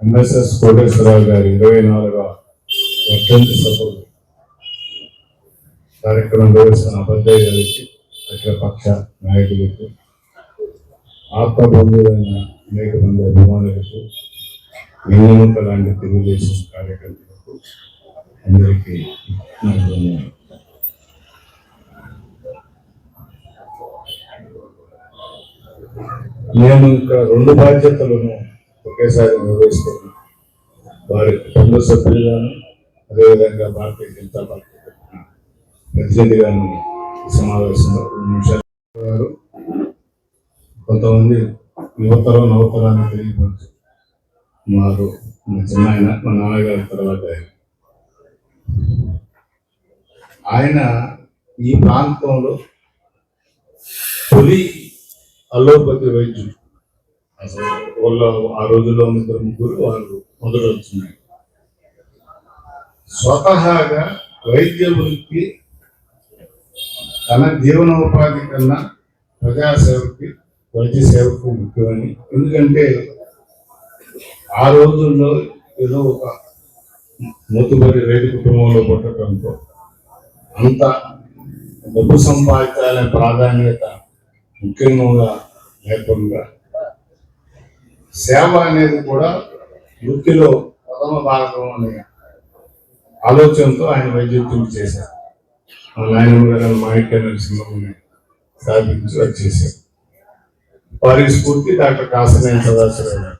MSS Koteswararao గారి ఇరవై నాలుగవ వర్ధంతి సభ కార్యక్రమం నిర్వహిస్తున్న అభ్యర్థి గారికి అఖిల నాయకులకు ఆత్మబంధువులైన అనేక మంది అభిమానులకు వినియోగ లాంటి తెలుగుదేశం కార్యకర్తలకు అందరికీ నా ధన్యవాదాలు. నేను ఇంకా రెండు బాధ్యతలను ఒకేసారి నిర్వహిస్తున్నాను. వారి కుటుంబ సభ్యులుగాను అదేవిధంగా భారతీయ జనతా పార్టీ తరఫున ప్రతినిధిగాను సమావేశంలో రెండు నిమిషాలు గారు కొంతమంది యువతరం నవతరాన్ని తెలియపరచు వారు మా చిన్నాయన మా నాన్నగారి తర్వాత ఆయన ఈ ప్రాంతంలో తొలి అలోపతి వైద్యులు. అసలు వాళ్ళ ఆ రోజుల్లో ముగ్గురు ముగ్గురు వాళ్ళు మొదలు వచ్చినాయి స్వతహాగా వైద్య వృత్తి తన జీవనోపాధి కన్నా ప్రజాసేవకి వైద్య సేవకు ముఖ్యమని. ఎందుకంటే ఆ రోజుల్లో ఏదో ఒక మూతుబడి రైతు కుటుంబంలో పుట్టడంతో అంత డబ్బు సంపాదించాలనే ప్రాధాన్యత ముఖ్యంగా లేకుండా సేవ అనేది కూడా వృత్తిలో ప్రథమ భాగం అనే ఆలోచనతో ఆయన వైద్యులు చేశారు. మా నాయనమ్మ గారు మాణిక్య నరసింహని స్థాపించి వచ్చేసారు వారికి స్ఫూర్తి డాక్టర్ కాసనేని సదాశివరావు గారు.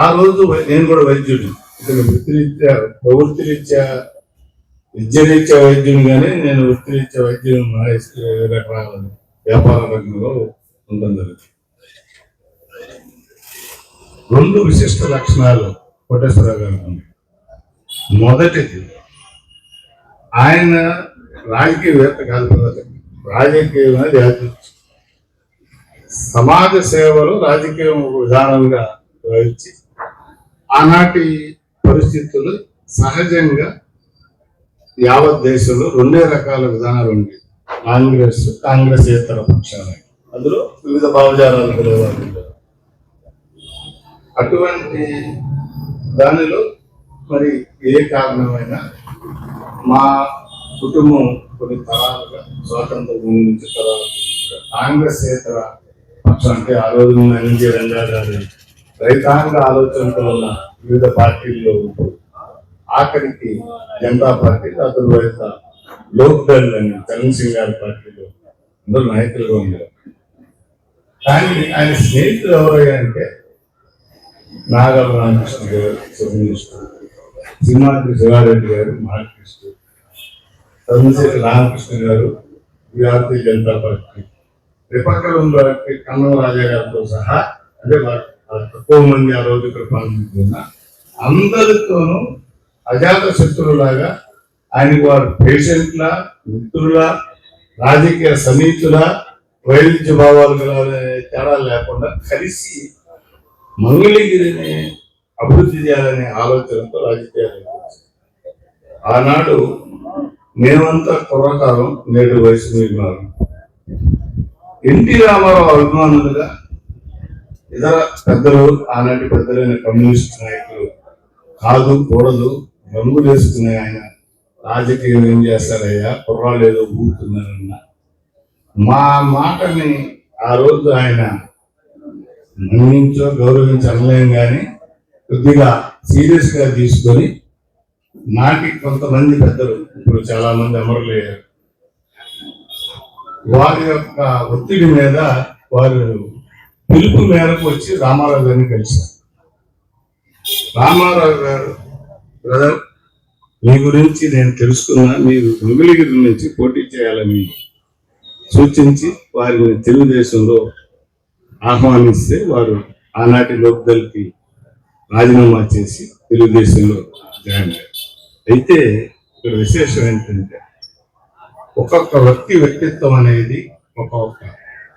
ఆ రోజు నేను కూడా వైద్యుడు ఇతను వృత్తిరీత్యా ప్రవృత్తిరీత్యా విద్యరీత్యా వైద్యుడు కానీ నేను వృత్తిరీత్యా వైద్యుడు మానేసి రకరకాల వ్యాపార రంగంలో ఉండడం జరుగుతుంది రెండు విశిష్ట లక్షణాలు కోటేశ్వరరావు గారు మొదటిది ఆయన రాజకీయవేత్త కాదు కదా. రాజకీయం అనేది సమాజ సేవలు రాజకీయం విధానంగా భావించి ఆనాటి పరిస్థితులు సహజంగా యావత్ దేశంలో రెండే రకాల విధానాలు ఉండేవి కాంగ్రెస్ కాంగ్రెస్ ఇతర పక్షాలకి. అందులో వివిధ భావజాలాలు కలిగేవారు అటువంటి దానిలో మరి ఏ కారణమైనా మా కుటుంబం కొన్ని తరాలుగా స్వాతంత్ర భూమి నుంచి తరాలుగా కాంగ్రెస్ ఏతర పక్షం అంటే ఆ రోజు ఎన్జీ రంగా గారి రైతాంగ ఆలోచనతో ఉన్న వివిధ పార్టీల్లో ఉంటూ ఆఖరికి జనతా పార్టీ అతను వైత లోక్ దళ్ అని చరణ్ సింగ్ గారి పార్టీలో అందరూ నాయకులుగా ఉన్నారు కానీ ఆయన స్నేహితులు ఎవరయ్యా అంటే నాగల రామకృష్ణ గారు కమ్యూనిస్టు సింహాద్రి శివారెడ్డి గారు మహాకృష్ణ తమిళశెట్టి రామకృష్ణ గారు భారతీయ జనతా పార్టీ రిపక్కలం పార్టీ కన్నం రాజా గారితో సహా అంటే తక్కువ మంది ఆ రోజు ఇక్కడ పాల్గొంటున్న అందరితోనూ అజాత శత్రువులాగా ఆయనకు వారు పేషెంట్ల మిత్రుల రాజకీయ సమీతుల వైవిధ్య భావాలు గల తేడా లేకుండా కలిసి మంగళగిరిని అభివృద్ధి చేయాలనే ఆలోచనతో రాజకీయాలు ఆనాడు మేమంతా కుర్రకాలం నేటి వయసు నిర్మాణం ఎన్టీ రామారావు అభిమానులుగా ఇతర పెద్దలు ఆనాటి పెద్దలైన కమ్యూనిస్ట్ నాయకులు కాదు కూడదు రంగులు వేసుకునే ఆయన రాజకీయం ఏం చేస్తారయ్యా? కుర్రాలు ఏదో ఊరుతున్నారన్నా మా మాటని ఆ రోజు ఆయన మన్నించో గౌరవించలేం కానీ కొద్దిగా సీరియస్గా తీసుకొని నాటి కొంతమంది పెద్దలు ఇప్పుడు చాలా మంది అమరులయ్యారు వారి యొక్క ఒత్తిడి మీద వారు పిలుపు మేరకు వచ్చి రామారావు గారిని కలిశారు. రామారావు గారు బ్రదర్ మీ గురించి నేను తెలుసుకున్నా మీరు మంగళగిరి నుంచి పోటీ చేయాలని సూచించి వారిని తెలుగుదేశంలో ఆహ్వానిస్తే వారు ఆనాటి లోక్దల్కి రాజీనామా చేసి తెలుగుదేశంలో జాయిన్ అయ్యారు. అయితే ఇక్కడ విశేషం ఏంటంటే ఒక్కొక్క వ్యక్తి వ్యక్తిత్వం అనేది ఒక్కొక్క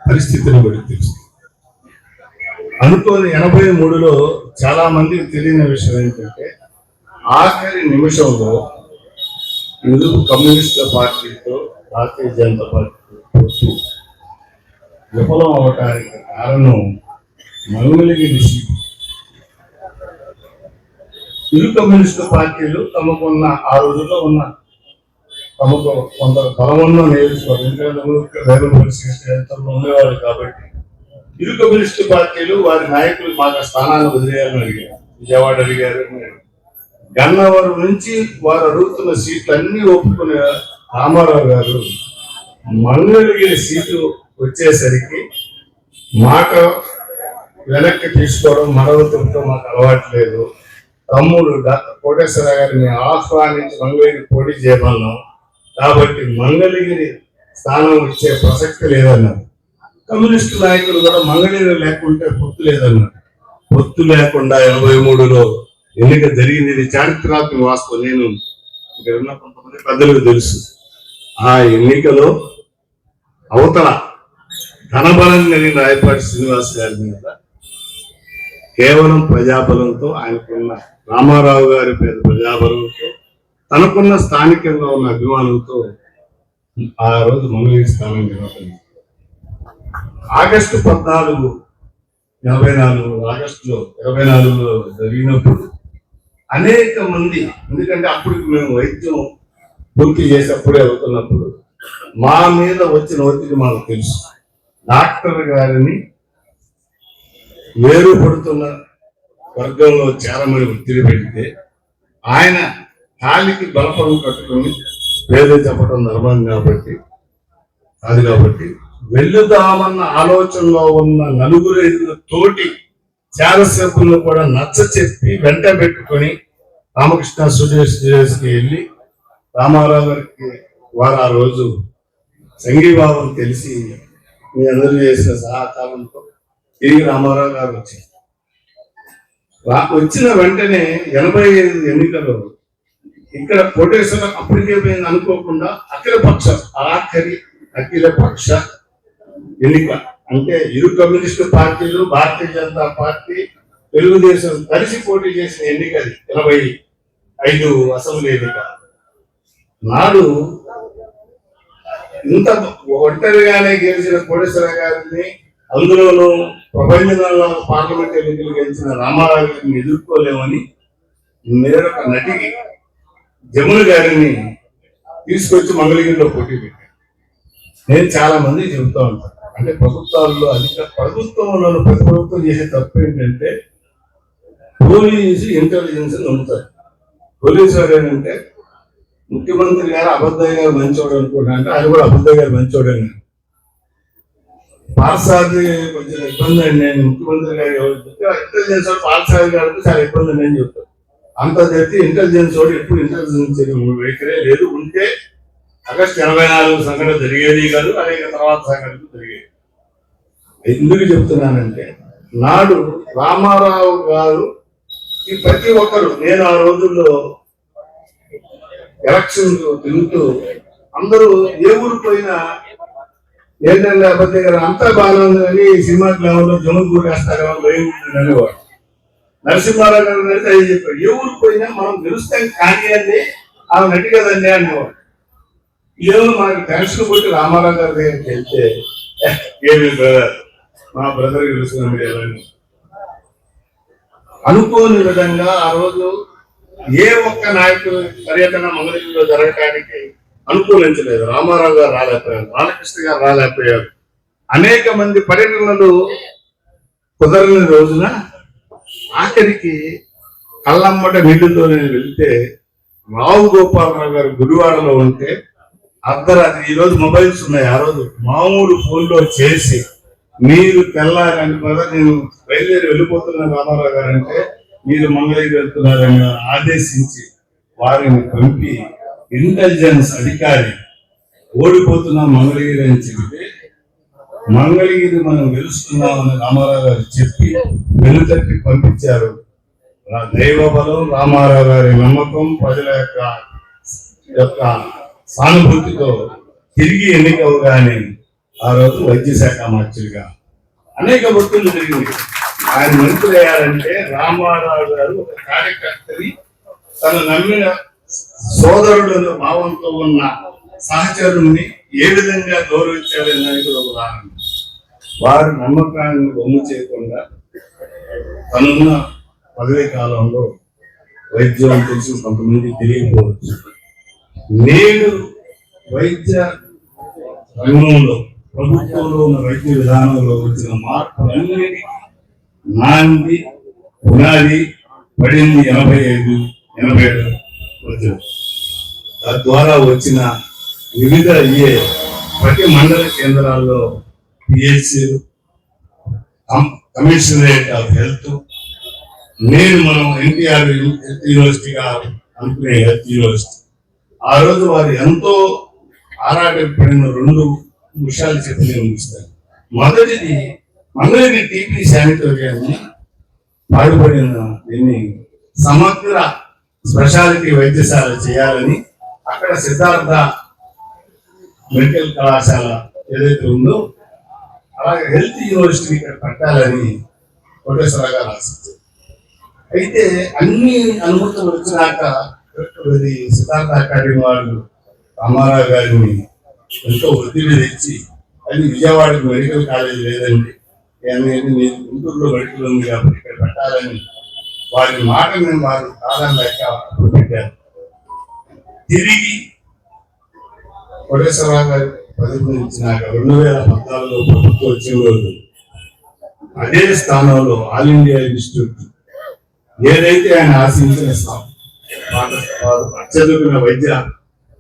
పరిస్థితిని బట్టి తెలుస్తుంది. అనుకోని ఎనభై మూడులో చాలా మందికి తెలియని విషయం ఏంటంటే ఆఖరి నిమిషంలో ఇందుకు కమ్యూనిస్టుల పార్టీతో భారతీయ జనతా పార్టీ విఫలం అవటానికి కారణం మంగళగిరి సీటు ఇరు కమ్యూనిస్టు పార్టీలు తమకున్న ఆ రోజుల్లో ఉన్న తమకు కొంత బలమున్న నియోజకవర్గం ఎందుకంటే ఉండేవారు కాబట్టి ఇరు కమ్యూనిస్టు పార్టీలు వారి నాయకులు మాకు స్థానాన్ని వదిలేయాలని అడిగారు. విజయవాడ అడిగారు. గన్నవరం నుంచి వారు అడుగుతున్న సీట్లు అన్ని ఒప్పుకునే రామారావు గారు మంగళగిరి సీటు వచ్చేసరికి మాట వెనక్కి తీసుకోవడం మరవతులతో మాకు అలవాటు లేదు తమ్ముడు డాక్టర్ కోటేశ్వర గారిని ఆహ్వానించి మంగళగిరి పోటీ చేయమన్నాం కాబట్టి మంగళగిరి స్థానం ఇచ్చే ప్రసక్తి లేదన్నారు. కమ్యూనిస్టు నాయకులు కూడా మంగళగిరి లేకుంటే పొత్తు లేదన్నారు. పొత్తు లేకుండా ఎనభై మూడులో ఎన్నిక జరిగింది. ఇది చారిత్రాత్మక వాస్తవం. నేను ఇక్కడ ఉన్న కొంతమంది పెద్దలకు తెలుసు. ఆ ఎన్నికలో అవతల ధనబలం కలిగిన రాయపాటి శ్రీనివాస్ గారి మీద కేవలం ప్రజాబలంతో ఆయనకున్న రామారావు గారి పేరు ప్రజాబలంతో తనకున్న స్థానికంగా ఉన్న అభిమానంతో ఆ రోజు మంగళగిరి స్థానం గెలవలేదు ఆగస్టు పద్నాలుగు ఎనభై నాలుగు ఆగస్టులో ఇరవై నాలుగులో జరిగినప్పుడు అనేక మంది ఎందుకంటే అప్పుడు మేము వైద్యం పూర్తి చేసేప్పుడే అవుతున్నప్పుడు మా మీద వచ్చిన ఒత్తిడి మాకు తెలుసు. డాక్టర్ గారిని వేరుపడుతున్న వర్గంలో చేరమని ఒత్తిడి పెడితే ఆయన కాలికి బలపడం కట్టుకొని పేరు చెప్పడం ధర్మం కాబట్టి అది కాబట్టి వెళ్ళుదామన్న ఆలోచనలో ఉన్న నలుగురు ఐదుగురు తోటి చారసభ్యులను కూడా నచ్చ చెప్పి వెంట పెట్టుకొని రామకృష్ణ సురేష్ సురేష్కి వెళ్ళి రామారావు గారికి వారు ఆ రోజు సంఘీభావం తెలిసి మీ అందరూ చేసిన సహకారంతో తిరిగి రామారావు గారు వచ్చారు. వచ్చిన వెంటనే ఎనభై ఐదు ఎన్నికలు ఇక్కడ కోటేశ్వరం అప్పటికే పోయింది అనుకోకుండా అఖిల పక్ష ఆఖరి అఖిల పక్ష ఎన్నిక. అంటే ఇరు కమ్యూనిస్టు పార్టీలు భారతీయ జనతా పార్టీ తెలుగుదేశం కలిసి పోటీ చేసిన ఎన్నిక అది. ఎనభై ఐదు అసెంబ్లీ ఎన్నిక. నాడు ఇంత ఒంటరిగానే గెలిచిన కోటేశ్వర గారిని అందులోనూ ప్రపంచంలో పార్లమెంట్ ఎన్నికలు గెలిచిన రామారావు గారిని ఎదుర్కోలేమని నేరొక నటికి జమున గారిని తీసుకొచ్చి మంగళగిరిలో పోటీ పెట్టారు. నేను చాలా మంది చెబుతూ ఉంటాను అంటే ప్రభుత్వాల్లో అధిక ప్రభుత్వంలో ప్రతి ప్రభుత్వం చేసే తప్పు ఏంటంటే పోలీసు ఇంటెలిజెన్స్ నమ్ముతారు. పోలీసు వారు ఏంటంటే ముఖ్యమంత్రి గారు అబద్ధయ్య గారు మంచోడు అనుకుంటా అంటే ఆయన కూడా అబద్ధయ్య గారు మంచోడు అన్నారు పార్సాది కొంచెం ఇబ్బంది అండి. నేను ముఖ్యమంత్రి గారు ఎవరు చెప్తే ఇంటెలిజెన్స్ వాడు పార్సాది గారికి చాలా ఇబ్బంది అని నేను చెప్తాను అంత తెలిసి ఇంటెలిజెన్స్ వాడు ఎప్పుడు ఇంటెలిజెన్స్ వైఖరే లేదు ఉంటే ఆగస్టు ఎనభై నాలుగు సంఘటన జరిగేది కాదు అనేక తర్వాత సంఘటనలు జరిగేది ఎందుకు చెప్తున్నానంటే నాడు రామారావు గారు ఈ ప్రతి ఒక్కరు నేను ఆ రోజుల్లో ఎలక్షన్ తిరుగుతూ అందరూ ఏ ఊరు పోయినా ఏంటంటే అబద్ధ కదా అంతా బాగానే ఉంది కానీ సినిమా గ్రామంలో జములు కూరేస్తారేమో భయం ఉంది అనేవాడు. నరసింహారావు గారు అయితే అది చెప్పాడు. ఏ ఊరు పోయినా మనం గెలుస్తాం కానీ అండి ఆమె నటి కదండి అనేవాడు. ఏమో మనకు టెన్షన్ కొట్టి రామారావు గారి దగ్గరికి వెళ్తే ఏమి బ్రదర్? మా బ్రదర్ గెలుస్తున్నాం అనుకోని విధంగా ఆ రోజు ఏ ఒక్క నాయకుడు పర్యటన మంగళగిరిలో జరగటానికి అనుకూలించలేదు. రామారావు గారు రాలేకపోయారు బాలకృష్ణ గారు రాలేకపోయారు. అనేక మంది పర్యటనలు కుదరని రోజున ఆఖరికి కళ్ళమ్మట నీళ్ళతో నేను వెళ్తే రావు గోపాలరావు గారు గుడివాడలో ఉంటే అర్ధరాత్రి ఈ రోజు మొబైల్స్ ఉన్నాయి ఆ రోజు మామూలు ఫోన్లో చేసి మీరు తెల్లారని కదా నేను బయలుదేరి వెళ్ళిపోతున్నా రామారావు గారు అంటే మీరు మంగళగిరి వెళ్తున్నారని ఆదేశించి వారిని పంపి ఇంటెలిజెన్స్ అధికారి ఓడిపోతున్నాం మంగళగిరి అని చెబితే మంగళగిరి మనం గెలుస్తున్నామని రామారావు గారు చెప్పి వెనుతట్టి పంపించారు. దైవ బలం రామారావు గారి నమ్మకం ప్రజల యొక్క యొక్క సానుభూతితో తిరిగి ఎన్నికవగానే ఆ రోజు వైద్య శాఖ మంత్రిగా అనేక వృత్తులు జరిగింది ఆయన మంత్రి అయ్యారంటే రామారావు గారు ఒక కార్యకర్తని తను నమ్మిన సోదరుడు భావంతో ఉన్న సహచరుణ్ణి ఏ విధంగా గౌరవించారని దానికి ఒక ఉదాహరణ. వారి నమ్మకాన్ని బొమ్మ చేయకుండా తనున్న పదవీ కాలంలో వైద్యం తెలిసి కొంతమంది తెలియకపోవచ్చు. నేడు వైద్య రంగంలో ప్రభుత్వంలో ఉన్న వైద్య విధానంలో వచ్చిన మార్పులన్నిటికీ నాంది పునాది పడింది ఎనభై ఐదు ఎనభై ఏడు వచ్చింది తద్వారా వచ్చిన వివిధ ఏ ప్రతి మండల కేంద్రాల్లో పిహెచ్సి కమిషనరేట్ ఆఫ్ హెల్త్ నేను మనం ఎన్టీఆర్ యూనివర్సిటీగా అనుకునే హెల్త్ యూనివర్సిటీ. ఆ రోజు వారు ఎంతో ఆరాటపడిన రెండు విషయాలు చెప్పి నేను ముగిస్తాను. మొదటిది మంగళగిరి టీపీ శానిటోరియాన్ని పాడుపడిన దీన్ని సమగ్ర స్పెషాలిటీ వైద్యశాల చేయాలని అక్కడ సిద్ధార్థ మెడికల్ కళాశాల ఏదైతే ఉందో అలాగే హెల్త్ యూనివర్సిటీ ఇక్కడ పెట్టాలని కోటేశ్వర గారు ఆశించారు. అయితే అన్ని అనుమతులు వచ్చినాక ఇది సిద్ధార్థ అకాడమీ వాళ్ళు రామారావు గారిని ఎంతో ఒత్తిడి తెచ్చి అది విజయవాడకు మెడికల్ కాలేజ్ లేదండి నేను గుంటూరులో మెడికల్ ఉంది కాబట్టి ఇక్కడ పెట్టాలని వారి మాట మేము వారు కాలం లెక్క పెట్టారు తిరిగి కోటేశ్వరరావు గారు ప్రతిపాదించినాక రెండు వేల పద్నాలుగులో ప్రభుత్వం వచ్చిన రోజు అదే స్థానంలో ఆల్ ఇండియా ఇన్స్టిట్యూట్ ఏదైతే ఆయన ఆశించిన స్థానం వారు అత్యధికమైన వైద్య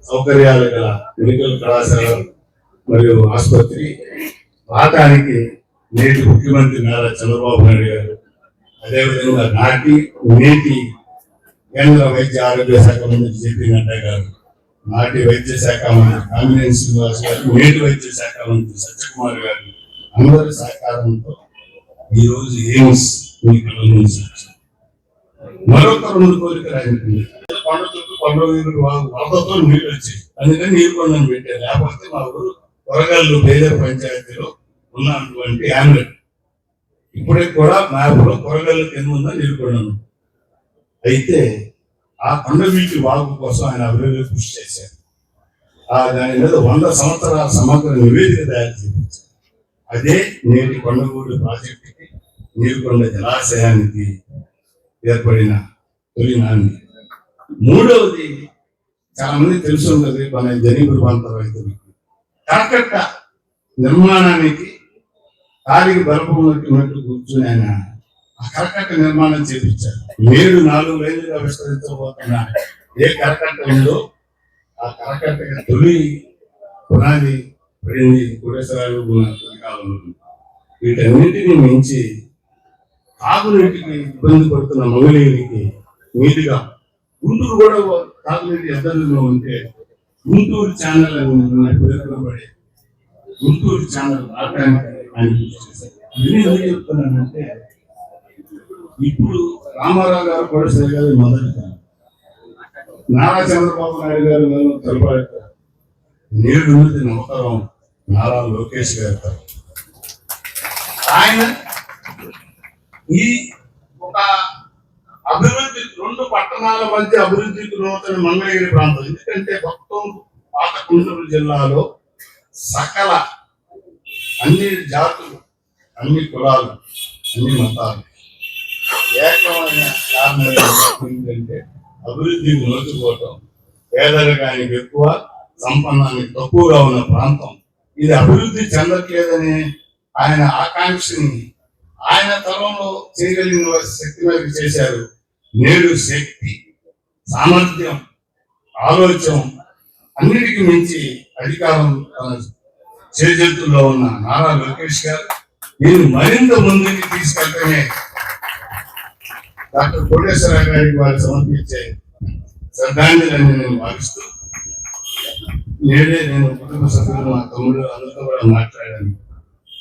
సౌకర్యాలు గల మెడికల్ కళాశాల మరియు ఆసుపత్రి రావటానికి నేటి ముఖ్యమంత్రి నారా చంద్రబాబు నాయుడు గారు అదేవిధంగా నాటి నేటి కేంద్ర వైద్య ఆరోగ్య శాఖ మంత్రి జేపీ నడ్డా గారు నాటి వైద్య శాఖ మంత్రి కామినేని శ్రీనివాస్ గారు నేటి వైద్య శాఖ మంత్రి సత్యకుమార్ గారు అందరి సహకారంతో ఈ రోజు ఎయిమ్స్ మీ కళ్ళ నుంచి మరొక రెండు కోరికలు ఆయనకు ఉన్నాయి. కొండ చుట్టూ కొండ వరదతో నీళ్ళు వచ్చాయి. అందుకని నీరు కొండను పెట్టారు. లేకపోతే మా ఊరు వరగల్లు బేదర్ పంచాయతీలో ఉన్నటువంటి యాంగిల్. ఇప్పటికి కూడా మ్యాప్లో ఊరు కొరగల్లు కింద ఉందని నీరు అయితే ఆ కొండవీటి వాగు కోసం ఆయన అభివృద్ధి కృషి చేశారు. ఆ దాని మీద వంద సంవత్సరాల సమగ్ర నివేదిక తయారు చేయించారు. అదే నేటి కొండగూడు ప్రాజెక్టుకి నీరుకొండ జలాశయానికి ఏర్పడిన తొలి నాంది మూడవది చాలా మంది తెలుసు ఉంటుంది మన జనీపురి ప్రాంత రైతులకు. కరకట్ట నిర్మాణానికి కాలికి బలపం ఉన్నట్టు కూర్చుని ఆయన ఆ కరకట్ట నిర్మాణం చేపించారు ఏడు నాలుగు రైలుగా విస్తరించబోతున్న. ఏ కరకట్ట ఉందో ఆ కరకట్ట తొలి పునాది పడింది కోటేశ్వరరావు కాలంలో వీటన్నిటిని మించి తాగునీటికి ఇబ్బంది పడుతున్న మంగళగిరికి నీటిగా గుంటూరు కూడా తాగునీటి ఇబ్బందుల్లో ఉంటే గుంటూరు ఛానల్ అని పేర్కొనబడే గుంటూరు ఛానల్ రావడానికి ఆయన ఎందుకు చెప్తున్నానంటే ఇప్పుడు రామారావు గారు కూడా సరిగా మొదటి నారా చంద్రబాబు నాయుడు గారు తలపడతారు నేడు ఉన్నది నమ్మకం నారా లోకేష్ గారు ఆయన ఈ ఒక అభివృద్ధి రెండు పట్టణాల మధ్య అభివృద్ధికి నూతన మంగళగిరి ప్రాంతం. ఎందుకంటే మొత్తం పాత గుంటూరు జిల్లాలో సకల అన్ని జాతులు అన్ని కులాలు అన్ని మతాలు. ఏకమైన కారణం ఏంటంటే అభివృద్ధి నోచుకోవటం. పేదరికానికి ఎక్కువ సంపన్నానికి తక్కువగా ఉన్న ప్రాంతం. ఇది అభివృద్ధి చెందట్లేదని ఆయన ఆకాంక్షని ఆయన తరంలో చేయగలిగిన శక్తి మేరకు చేశారు. నేడు శక్తి సామర్థ్యం ఆలోచన అన్నిటికీ మించి అధికారం తన చేజెత్తుల్లో ఉన్న నారా లోకేష్ గారు దీన్ని మరింత ముందుకు తీసుకెళ్తేనే డాక్టర్ కోటేశ్వరరావు గారికి వారు సమర్పించే శ్రద్ధాంజలిని నేను భావిస్తూ నేడే నేను కుటుంబ సభ్యులు మా తమ్ముడు అందరితో కూడా మాట్లాడాను.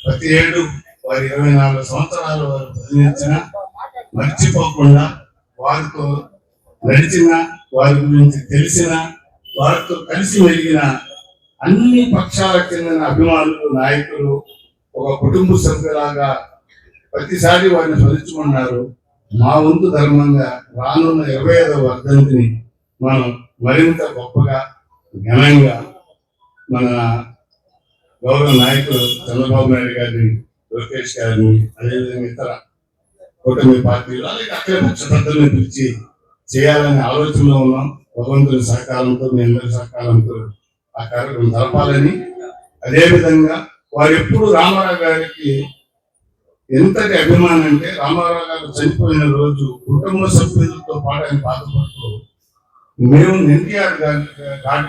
ప్రతి ఏడు వారి ఇరవై నాలుగు సంవత్సరాలు వారు ప్రతినిధించిన మర్చిపోకుండా వారితో నడిచిన వారి గురించి తెలిసిన వారితో కలిసి మెలిగిన అన్ని పక్షాలకు చెందిన అభిమానులు నాయకులు ఒక కుటుంబ సభ్యులాగా ప్రతిసారి వారిని స్మరించుకున్నారు మా వంతు ధర్మంగా రానున్న ఇరవై ఐదవ వర్ధంతిని మనం మరింత గొప్పగా ఘనంగా మన గౌరవ నాయకులు చంద్రబాబు నాయుడు గారిని లోకేష్ గారిని అదేవిధంగా ఇతర కూటమి పార్టీలు అలాగే అక్కడ పక్ష పిలిచి చేయాలనే ఆలోచనలో ఉన్నాం. భగవంతుని సహకారంతో మీ అందరి సహకారంతో ఆ కార్యక్రమం జరపాలని. అదేవిధంగా వారు ఎప్పుడు రామారావు గారికి ఎంతటి అభిమానం అంటే రామారావు గారు చనిపోయిన రోజు కుటుంబ సభ్యులతో పాటు ఆయన బాధపడుతూ మేము ఎన్టీఆర్ గారి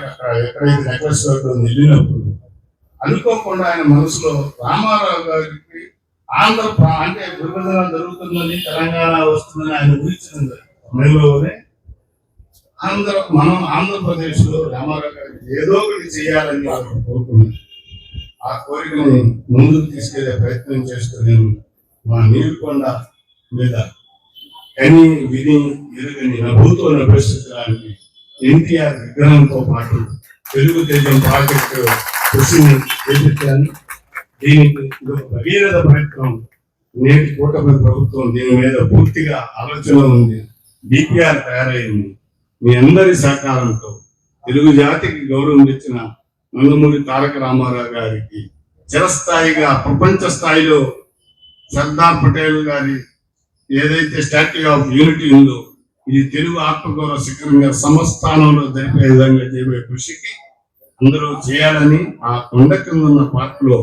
అక్కడ ఎక్కడైతే నెక్లెస్ రోడ్డు వెళ్ళినప్పుడు అనుకోకుండా ఆయన మనసులో రామారావు గారికి ఆంధ్ర అంటే విభజన జరుగుతుందని తెలంగాణ వస్తుందని ఆయన ఊహించిన సమయంలోనే ఆంధ్ర మనం ఆంధ్రప్రదేశ్లో రామారావు గారికి ఏదో ఒకటి చేయాలని ఆయన కోరుకున్నాను ఆ కోరికని ముందుకు తీసుకెళ్ళే ప్రయత్నం చేస్తూ నేను మా నీరుకొండ మీద కని విని ఎరుగని నభూతో పరిస్థితులని ఎన్టీఆర్ విగ్రహంతో పాటు తెలుగుదేశం ప్రాజెక్టు కృషిని చేపించాను దీనికి ఒక భగీరథ ప్రయత్నం. నేటి కూటమి ప్రభుత్వం దీని మీద పూర్తిగా ఆలోచన ఉంది. డిపిఆర్ తయారైంది. మీ అందరి సహకారంతో తెలుగు జాతికి గౌరవం ఇచ్చిన నందమూరి తారక రామారావు గారికి చిరస్థాయిగా ప్రపంచ స్థాయిలో సర్దార్ పటేల్ గారి ఏదైతే స్టాట్యూ ఆఫ్ యూనిటీ ఉందో ఇది తెలుగు ఆత్మగౌరవ శిఖరంగా సమస్థానంలో జరిపే విధంగా చేయబోయే కృషికి అందరూ చేయాలని ఆ కొండ కింద ఉన్న పార్క్లో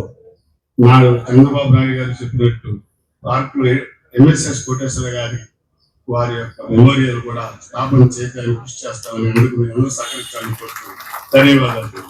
నాడు చంద్రబాబు నాయుడు గారు చెప్పినట్టు పార్క్లో ఎంఎస్ఎస్ కోటేశ్వర గారి వారి యొక్క మెమోరియల్ కూడా స్థాపన చేయడానికి కృషి చేస్తామని అందుకు మేము సహకరించాలని కోరుతున్నాం. ధన్యవాదాలు.